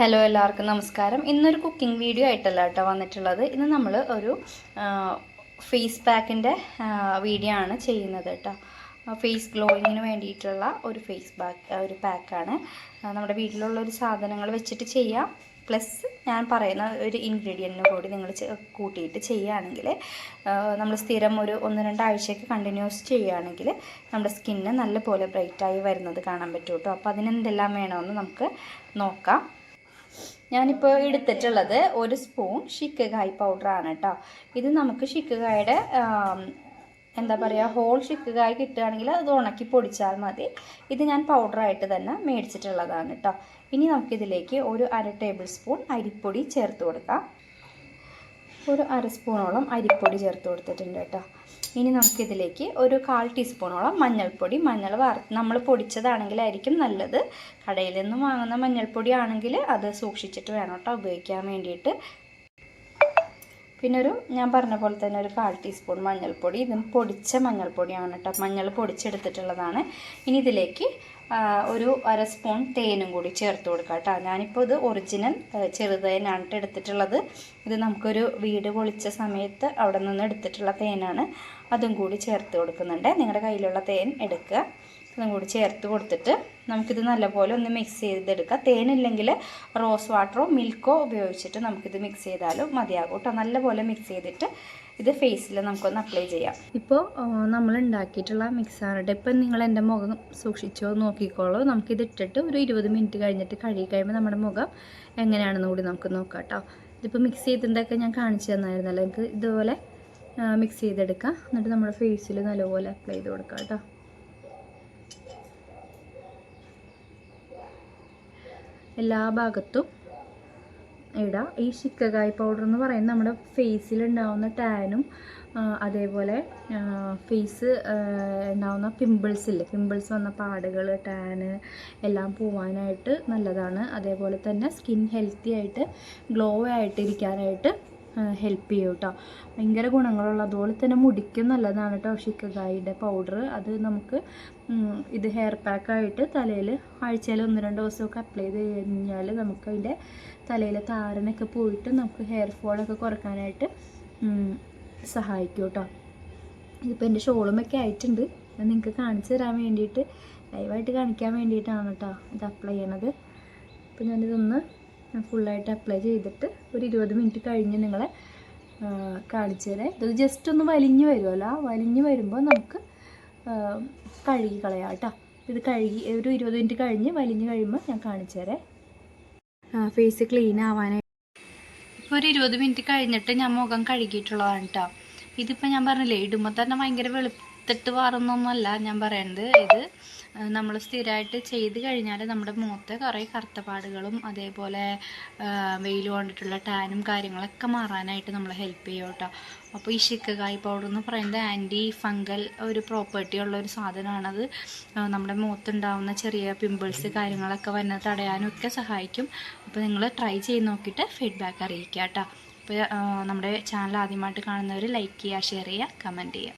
Hello എല്ലാവർക്കും നമസ്കാരം. ഇന്നൊരു കുക്കിംഗ് വീഡിയോ ആയിട്ടല്ല കേട്ടോ വന്നിട്ടുള്ളത്. ഇന്ന് നമ്മൾ ഒരു ഫേസ് പാക്കിന്റെ വീഡിയോ ആണ് ചെയ്യുന്നത് കേട്ടോ. ഫേസ് ഗ്ലോയിങ്ങിന് വേണ്ടിയിട്ടുള്ള ഒരു ഫേസ് പാക്ക് ഒരു പാക്കാണ് നമ്മുടെ വീട്ടിലുള്ള ഒരു സാധനങ്ങൾ വെച്ചിട്ട് ചെയ്യാം. പ്ലസ് ഞാൻ പറയുന്ന ഒരു ഇൻഗ്രീഡിയന്റിന് കൂടി നിങ്ങൾ കൂട്ടിയിട്ട് ചെയ്യുകയാണെങ്കിൽ നമ്മൾ സ്ഥിരം ഒരു ഒന്ന് രണ്ടാഴ്ചയൊക്കെ കണ്ടിന്യൂസ് ചെയ്യുകയാണെങ്കിൽ നമ്മുടെ സ്കിന്ന് നല്ലപോലെ ബ്രൈറ്റായി വരുന്നത് കാണാൻ പറ്റും കേട്ടോ. അപ്പോൾ അതിനെന്തെല്ലാം വേണമെന്ന് നമുക്ക് നോക്കാം. ഞാനിപ്പോൾ എടുത്തിട്ടുള്ളത് ഒരു സ്പൂൺ ഷിക്കുകായ് പൗഡറാണ് കേട്ടോ ഇത് നമുക്ക് ഷിക്കുകായുടെ എന്താ പറയുക ഹോൾ ഷിക്കുകായ് കിട്ടുകയാണെങ്കിൽ അത് ഉണക്കി പൊടിച്ചാൽ മതി. ഇത് ഞാൻ പൗഡറായിട്ട് തന്നെ മേടിച്ചിട്ടുള്ളതാണ് കേട്ടോ ഇനി നമുക്കിതിലേക്ക് ഒരു അര ടേബിൾ സ്പൂൺ അരിപ്പൊടി ചേർത്ത് കൊടുക്കാം. ഒരു അര സ്പൂണോളം അരിപ്പൊടി ചേർത്ത് കൊടുത്തിട്ടുണ്ട് കേട്ടോ ഇനി നമുക്കിതിലേക്ക് ഒരു കാൽ ടീസ്പൂണോളം മഞ്ഞൾപ്പൊടി മഞ്ഞൾ വറ നമ്മൾ പൊടിച്ചതാണെങ്കിലായിരിക്കും നല്ലത്. കടയിൽ നിന്ന് വാങ്ങുന്ന മഞ്ഞൾപ്പൊടി ആണെങ്കിൽ അത് സൂക്ഷിച്ചിട്ട് വേണം കേട്ടോ ഉപയോഗിക്കാൻ വേണ്ടിയിട്ട്. പിന്നെ ഒരു ഞാൻ പറഞ്ഞ പോലെ തന്നെ ഒരു കാൽ ടീസ്പൂൺ മഞ്ഞൾപ്പൊടി. ഇതും പൊടിച്ച മഞ്ഞൾപ്പൊടിയാണ് കേട്ടോ. മഞ്ഞൾ പൊടിച്ചെടുത്തിട്ടുള്ളതാണ്. ഇനി ഇതിലേക്ക് ഒരു അര സ്പൂൺ തേനും കൂടി ചേർത്ത് കൊടുക്കുക കേട്ടോ. ഞാനിപ്പോൾ ഇത് ഒറിജിനൽ ചെറുതേനാണ് എടുത്തിട്ടുള്ളത്. ഇത് നമുക്കൊരു വീട് പൊളിച്ച സമയത്ത് അവിടെ നിന്ന് എടുത്തിട്ടുള്ള തേനാണ്. അതും കൂടി ചേർത്ത് കൊടുക്കുന്നുണ്ട്. നിങ്ങളുടെ കയ്യിലുള്ള തേൻ എടുക്കുക. ഇതും കൂടി ചേർത്ത് കൊടുത്തിട്ട് നമുക്കിത് നല്ലപോലെ ഒന്ന് മിക്സ് ചെയ്തെടുക്കാം. തേനില്ലെങ്കിൽ റോസ് വാട്ടറോ മിൽക്കോ ഉപയോഗിച്ചിട്ട് നമുക്കിത് മിക്സ് ചെയ്താലും മതിയാകും കേട്ടോ. നല്ലപോലെ മിക്സ് ചെയ്തിട്ട് ഇത് ഫേസിൽ നമുക്കൊന്ന് അപ്ലൈ ചെയ്യാം. ഇപ്പോൾ നമ്മൾ ഉണ്ടാക്കിയിട്ടുള്ള മിക്സാണ് ഇപ്പം നിങ്ങൾ എന്റെ മുഖം സൂക്ഷിച്ചോ നോക്കിക്കോളൂ. നമുക്കിത് ഇട്ടിട്ട് ഒരു ഇരുപത് മിനിറ്റ് കഴിഞ്ഞിട്ട് കഴുകി കഴിയുമ്പോൾ നമ്മുടെ മുഖം എങ്ങനെയാണെന്ന് കൂടി നമുക്ക് നോക്കാം കേട്ടോ. ഇതിപ്പോൾ മിക്സ് ചെയ്തിട്ടൊക്കെ ഞാൻ കാണിച്ചു തന്നായിരുന്നല്ലോ. നിങ്ങൾക്ക് ഇതുപോലെ മിക്സ് ചെയ്തെടുക്കാം. എന്നിട്ട് നമ്മുടെ ഫേസിൽ നല്ലപോലെ അപ്ലൈ ചെയ്ത് കൊടുക്കാം കേട്ടോ. എല്ലാ ഭാഗത്തും ഇടാം. ഈ ശിക്കകായ് പൗഡർ എന്ന് പറയുന്നത് നമ്മുടെ ഫേസിലുണ്ടാവുന്ന ടാനും അതേപോലെ ഫേസ് ഉണ്ടാവുന്ന പിമ്പിൾസ് ഇല്ലേ? പിമ്പിൾസ് വന്ന പാടുകൾ ടാന് എല്ലാം പോവാനായിട്ട് നല്ലതാണ്. അതേപോലെ തന്നെ സ്കിൻ ഹെൽത്തി ആയിട്ട് ഗ്ലോ ആയിട്ട് ഇരിക്കാനായിട്ട് ഹെൽപ്പ് ചെയ്യും കേട്ടോ ഭയങ്കര ഗുണങ്ങളുള്ള അതുപോലെ തന്നെ മുടിക്കും നല്ലതാണ് കേട്ടോ ഷിക്കഗായിയുടെ പൗഡർ അത് നമുക്ക് ഇത് ഹെയർ പാക്കായിട്ട് തലയിൽ ആഴ്ചയിൽ ഒന്ന് രണ്ട് ദിവസമൊക്കെ അപ്ലൈ ചെയ്ത് കഴിഞ്ഞാൽ നമുക്ക് അതിന്റെ തലയിലെ താരനൊക്കെ പോയിട്ട് നമുക്ക് ഹെയർ ഫോളൊക്കെ കുറക്കാനായിട്ട് സഹായിക്കും കേട്ടോ ഇതിപ്പോൾ എന്റെ ഷോളുമൊക്കെ ആയിട്ടുണ്ട്. നിങ്ങൾക്ക് കാണിച്ചു തരാൻ വേണ്ടിയിട്ട് ലൈവായിട്ട് കാണിക്കാൻ വേണ്ടിയിട്ടാണ് കേട്ടോ ഇത് അപ്ലൈ ചെയ്യണത്. അപ്പോൾ ഞാനിതൊന്ന് ഫുള്ളായിട്ട് അപ്ലൈ ചെയ്തിട്ട് ഒരു ഇരുപത് മിനിറ്റ് കഴിഞ്ഞ് നിങ്ങളെ കാണിച്ചു തരാം. ഇത് ജസ്റ്റ് ഒന്ന് വലിഞ്ഞ് വരുമല്ലോ വലിഞ്ഞ് വരുമ്പോൾ നമുക്ക് കഴുകി കളയാം കേട്ടോ. ഇത് കഴുകി ഒരു ഇരുപത് മിനിറ്റ് കഴിഞ്ഞ് വലിഞ്ഞ് കഴിയുമ്പോൾ ഞാൻ കാണിച്ചു തരാം. ഫേസ് ക്ലീൻ ആവാനായിട്ട് ഇപ്പോൾ ഒരു ഇരുപത് മിനിറ്റ് കഴിഞ്ഞിട്ട് ഞാൻ മുഖം കഴുകിയിട്ടുള്ളതാണ് കേട്ടോ. ഇതിപ്പോൾ ഞാൻ പറഞ്ഞില്ലേ ഇടുമ്പോൾ തന്നെ ഭയങ്കര വെളുത്തിട്ട് വാറുന്നൊന്നുമല്ല ഞാൻ പറയണത് ഇത് നമ്മൾ സ്ഥിരമായിട്ട് ചെയ്ത് കഴിഞ്ഞാൽ നമ്മുടെ മുഖത്ത് കുറേ കറുത്തപാടുകളും അതേപോലെ വെയിൽ കൊണ്ടിട്ടുള്ള ടാനും കാര്യങ്ങളൊക്കെ മാറാനായിട്ട് നമ്മളെ ഹെൽപ്പ് ചെയ്യും കേട്ടോ അപ്പോൾ ഈ ശിക്കകായ് പൗഡർ എന്ന് പറയുന്നത് ആന്റി ഫംഗൽ ഒരു പ്രോപ്പർട്ടി ഉള്ള ഒരു സാധനമാണത്. നമ്മുടെ മുഖത്തുണ്ടാവുന്ന ചെറിയ പിമ്പിൾസ് കാര്യങ്ങളൊക്കെ വന്ന് തടയാനും ഒക്കെ സഹായിക്കും. അപ്പോൾ നിങ്ങൾ ട്രൈ ചെയ്ത് നോക്കിയിട്ട് ഫീഡ്ബാക്ക് അറിയിക്കുക കേട്ടോ അപ്പോൾ നമ്മുടെ ചാനൽ ആദ്യമായിട്ട് കാണുന്നവർ ലൈക്ക് ചെയ്യുക ഷെയർ ചെയ്യുക കമന്റ് ചെയ്യുക.